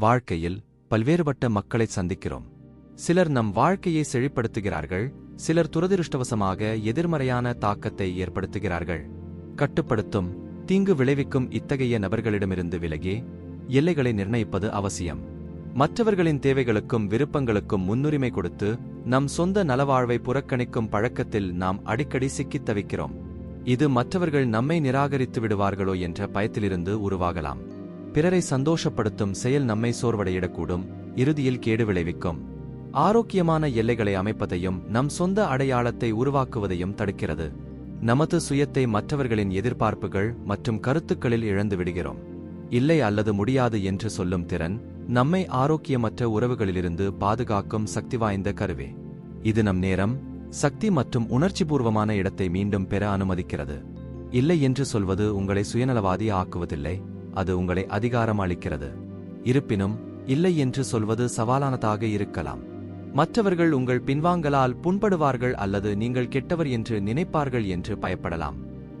வாழ்க்கையில் பல்வேறுபட்ட மக்களை சந்திக்கிறோம். சிலர் நம் வாழ்க்கையை செழிப்படுத்துகிறார்கள் சிலர் துரதிருஷ்டவசமாக எதிர்மறையான தாக்கத்தை ஏற்படுத்துகிறார்கள். கட்டுப்படுத்தும் தீங்கு விளைவிக்கும் இத்தகைய நபர்களிடமிருந்து விலகி எல்லைகளை நிர்ணயிப்பது அவசியம். மற்றவர்களின் தேவைகளுக்கும் விருப்பங்களுக்கும் முன்னுரிமை கொடுத்து நம் சொந்த நலவாழ்வை புறக்கணிக்கும் பழக்கத்தில் நாம் அடிக்கடி சிக்கித் தவிக்கிறோம். இது மற்றவர்கள் நம்மை நிராகரித்து விடுவார்களோ என்ற பயத்திலிருந்து உருவாகலாம். பிறரை சந்தோஷப்படுத்தும் செயல் நம்மை சோர்வடையிடக்கூடும் இறுதியில் கேடு விளைவிக்கும். ஆரோக்கியமான எல்லைகளை அமைப்பதையும் நம் சொந்த அடையாளத்தை உருவாக்குவதையும் தடுக்கிறது. நமது சுயத்தை மற்றவர்களின் எதிர்பார்ப்புகள் மற்றும் கருத்துக்களில் இழந்து விடுகிறோம். இல்லை அல்லது முடியாது என்று சொல்லும் திறன் நம்மை ஆரோக்கியமற்ற உறவுகளிலிருந்து பாதுகாக்கும் சக்தி வாய்ந்த கருவி. இது நம் நேரம் சக்தி மற்றும் உணர்ச்சிபூர்வமான இடத்தை மீண்டும் பெற அனுமதிக்கிறது. இல்லை என்று சொல்வது உங்களை சுயநலவாதி ஆக்குவதில்லை. அது உங்களை அதிகாரம் அளிக்கிறது இருப்பினும் இல்லை என்று சொல்வது சவாலானதாக இருக்கலாம். மற்றவர்கள் உங்கள் பின்வாங்கலால் புண்படுவார்கள் அல்லது நீங்கள் கெட்டவர் என்று நினைப்பார்கள் என்று பயப்படலாம்.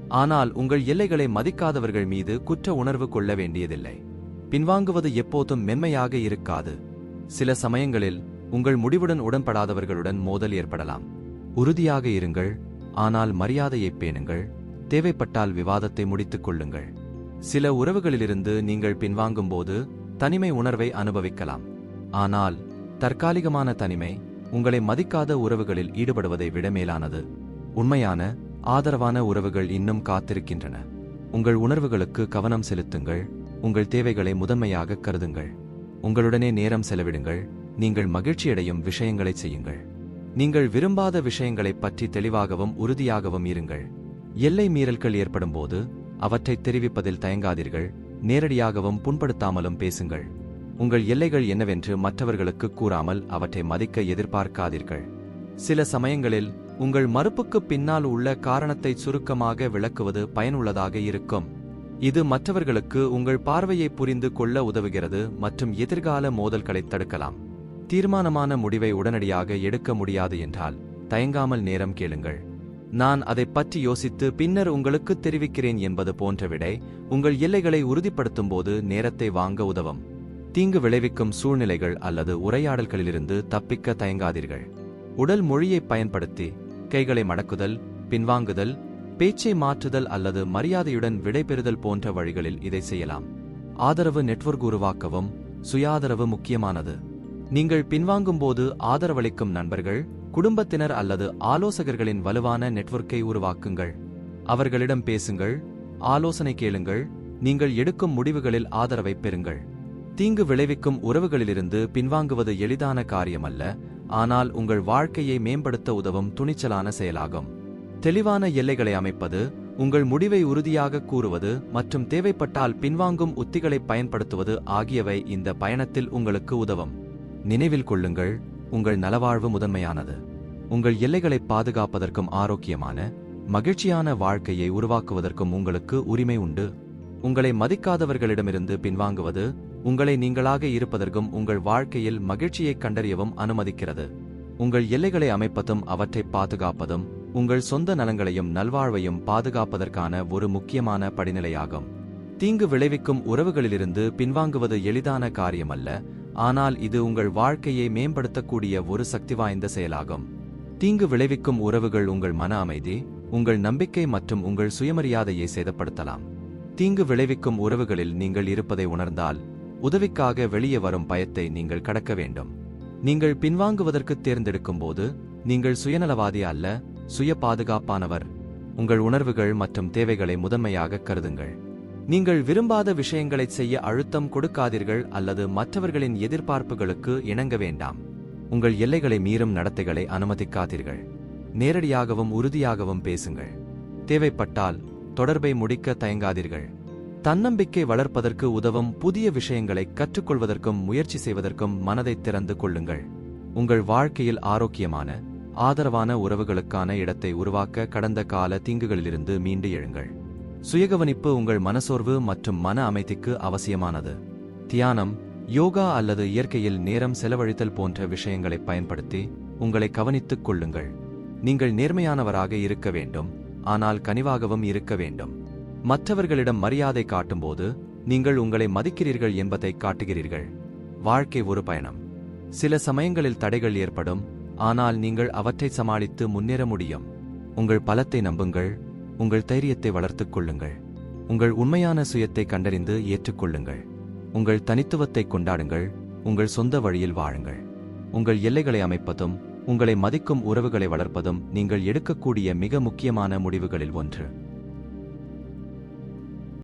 ஆனால் உங்கள் எல்லைகளை மதிக்காதவர்கள் மீது குற்ற உணர்வு கொள்ள வேண்டியதில்லை. பின்வாங்குவது எப்போதும் மென்மையாக இருக்காது. சில சமயங்களில் உங்கள் முடிவுடன் உடன்படாதவர்களுடன் மோதல் ஏற்படலாம். உறுதியாக இருங்கள் ஆனால் மரியாதையைப் பேணுங்கள் தேவைப்பட்டால் விவாதத்தை முடித்துக் கொள்ளுங்கள். சில உறவுகளிலிருந்து நீங்கள் பின்வாங்கும்போது தனிமை உணர்வை அனுபவிக்கலாம். ஆனால் தற்காலிகமான தனிமை உங்களை மதிக்காத உறவுகளில் ஈடுபடுவதை விட மேலானது. உண்மையான ஆதரவான உறவுகள் இன்னும் காத்திருக்கின்றன. உங்கள் உணர்வுகளுக்கு கவனம் செலுத்துங்கள். உங்கள் தேவைகளை முதன்மையாக கருதுங்கள். உங்களுடனே நேரம் செலவிடுங்கள். நீங்கள் மகிழ்ச்சியடையும் விஷயங்களை செய்யுங்கள். நீங்கள் விரும்பாத விஷயங்களைப் பற்றி தெளிவாகவும் உறுதியாகவும் இருங்கள். எல்லை மீறல்கள் ஏற்படும்போது அவற்றை தெரிவிப்பதில் தயங்காதீர்கள் நேரடியாகவும் புண்படுத்தாமலும் பேசுங்கள். உங்கள் எல்லைகள் என்னவென்று மற்றவர்களுக்கு கூறாமல் அவற்றை மதிக்க எதிர்பார்க்காதீர்கள். சில சமயங்களில் உங்கள் மறுப்புக்கு பின்னால் உள்ள காரணத்தை சுருக்கமாக விளக்குவது பயனுள்ளதாக இருக்கும். இது மற்றவர்களுக்கு உங்கள் பார்வையை புரிந்து கொள்ள உதவுகிறது மற்றும் எதிர்கால மோதல்களை தடுக்கலாம். தீர்மானமான முடிவை உடனடியாக எடுக்க முடியாது என்றால் தயங்காமல் நேரம் கேளுங்கள். நான் அதை பற்றி யோசித்து பின்னர் உங்களுக்கு தெரிவிக்கிறேன் என்பது போன்ற விடை உங்கள் எல்லைகளை உறுதிப்படுத்தும் போது நேரத்தை வாங்க உதவும். தீங்கு விளைவிக்கும் சூழ்நிலைகள் அல்லது உரையாடல்களிலிருந்து தப்பிக்க தயங்காதீர்கள். உடல் மொழியை பயன்படுத்தி கைகளை மடக்குதல் பின்வாங்குதல் பேச்சை மாற்றுதல் அல்லது மரியாதையுடன் விடைபெறுதல் போன்ற வழிகளில் இதை செய்யலாம். ஆதரவு நெட்வொர்க் உருவாக்கவும் சுயாதரவு முக்கியமானது. நீங்கள் பின்வாங்கும்போது ஆதரவளிக்கும் நண்பர்கள் குடும்பத்தினர் அல்லது ஆலோசகர்களின் வலுவான நெட்வொர்க்கை உருவாக்குங்கள். அவர்களிடம் பேசுங்கள் ஆலோசனை கேளுங்கள் நீங்கள் எடுக்கும் முடிவுகளில் ஆதரவை பெறுங்கள். தீங்கு விளைவிக்கும் உறவுகளிலிருந்து பின்வாங்குவது எளிதான காரியமல்ல ஆனால் உங்கள் வாழ்க்கையை மேம்படுத்த உதவும் துணிச்சலான செயலாகும். தெளிவான எல்லைகளை அமைப்பது உங்கள் முடிவை உறுதியாக கூறுவது மற்றும் தேவைப்பட்டால் பின்வாங்கும் உத்திகளை பயன்படுத்துவது ஆகியவை இந்த பயணத்தில் உங்களுக்கு உதவும். நினைவில் கொள்ளுங்கள் உங்கள் நலவாழ்வு முதன்மையானது. உங்கள் எல்லைகளை பாதுகாப்பதற்கும் ஆரோக்கியமான மகிழ்ச்சியான வாழ்க்கையை உருவாக்குவதற்கும் உங்களுக்கு உரிமை உண்டு. உங்களை மதிக்காதவர்களிடமிருந்து பின்வாங்குவது உங்களை நீங்களாக இருப்பதற்கும் உங்கள் வாழ்க்கையில் மகிழ்ச்சியைக் கண்டறியவும் அனுமதிக்கிறது. உங்கள் எல்லைகளை அமைப்பதும் அவற்றை பாதுகாப்பதும் உங்கள் சொந்த நலங்களையும் நல்வாழ்வையும் பாதுகாப்பதற்கான ஒரு முக்கியமான படிநிலையாகும். தீங்கு விளைவிக்கும் உறவுகளிலிருந்து பின்வாங்குவது எளிதான காரியமல்ல ஆனால் இது உங்கள் வாழ்க்கையை மேம்படுத்தக்கூடிய ஒரு சக்தி வாய்ந்த செயலாகும். தீங்கு விளைவிக்கும் உறவுகள் உங்கள் மன அமைதி உங்கள் நம்பிக்கை மற்றும் உங்கள் சுயமரியாதையை சேதப்படுத்தலாம். தீங்கு விளைவிக்கும் உறவுகளில் நீங்கள் இருப்பதை உணர்ந்தால் உதவிக்காக வெளியே வரும் பயத்தை நீங்கள் கடக்க வேண்டும். நீங்கள் பின்வாங்குவதற்கு தேர்ந்தெடுக்கும் போது நீங்கள் சுயநலவாதி அல்ல சுய பாதுகாப்பானவர் உங்கள் உணர்வுகள் மற்றும் தேவைகளை முதன்மையாக கருதுங்கள். நீங்கள் விரும்பாத விஷயங்களை செய்ய அழுத்தம் கொடுக்காதீர்கள் அல்லது மற்றவர்களின் எதிர்பார்ப்புகளுக்கு இணங்க வேண்டாம். உங்கள் எல்லைகளை மீறும் நடத்தைகளை அனுமதிக்காதீர்கள். நேரடியாகவும் உறுதியாகவும் பேசுங்கள். தேவைப்பட்டால் தொடர்பை முடிக்க தயங்காதீர்கள். தன்னம்பிக்கை வளர்ப்பதற்கு உதவும் புதிய விஷயங்களை கற்றுக்கொள்வதற்கும் முயற்சி செய்வதற்கும் மனதை திறந்து கொள்ளுங்கள். உங்கள் வாழ்க்கையில் ஆரோக்கியமான ஆதரவான உறவுகளுக்கான இடத்தை உருவாக்க கடந்த கால தீங்குகளிலிருந்து மீண்டு எழுங்கள். சுயகவனிப்பு உங்கள் மனசோர்வு மற்றும் மன அமைதிக்கு அவசியமானது. தியானம் யோகா அல்லது இயற்கையில் நேரம் செலவழித்தல் போன்ற விஷயங்களை பயன்படுத்தி உங்களை கவனித்துக் கொள்ளுங்கள். நீங்கள் நேர்மையானவராக இருக்க வேண்டும் ஆனால் கனிவாகவும் இருக்க வேண்டும். மற்றவர்களிடம் மரியாதை காட்டும்போது நீங்கள் உங்களை மதிக்கிறீர்கள் என்பதை காட்டுகிறீர்கள். வாழ்க்கை ஒரு பயணம். சில சமயங்களில் தடைகள் ஏற்படும் ஆனால் நீங்கள் அவற்றை சமாளித்து முன்னேற முடியும். உங்கள் பலத்தை நம்புங்கள் உங்கள் தைரியத்தை வளர்த்துக் கொள்ளுங்கள். உங்கள் உண்மையான சுயத்தை கண்டறிந்து ஏற்றுக்கொள்ளுங்கள். உங்கள் தனித்துவத்தை கொண்டாடுங்கள். உங்கள் சொந்த வழியில் வாழுங்கள். உங்கள் எல்லைகளை அமைப்பதும் உங்களை மதிக்கும் உறவுகளை வளர்ப்பதும் நீங்கள் எடுக்கக்கூடிய மிக முக்கியமான முடிவுகளில் ஒன்று.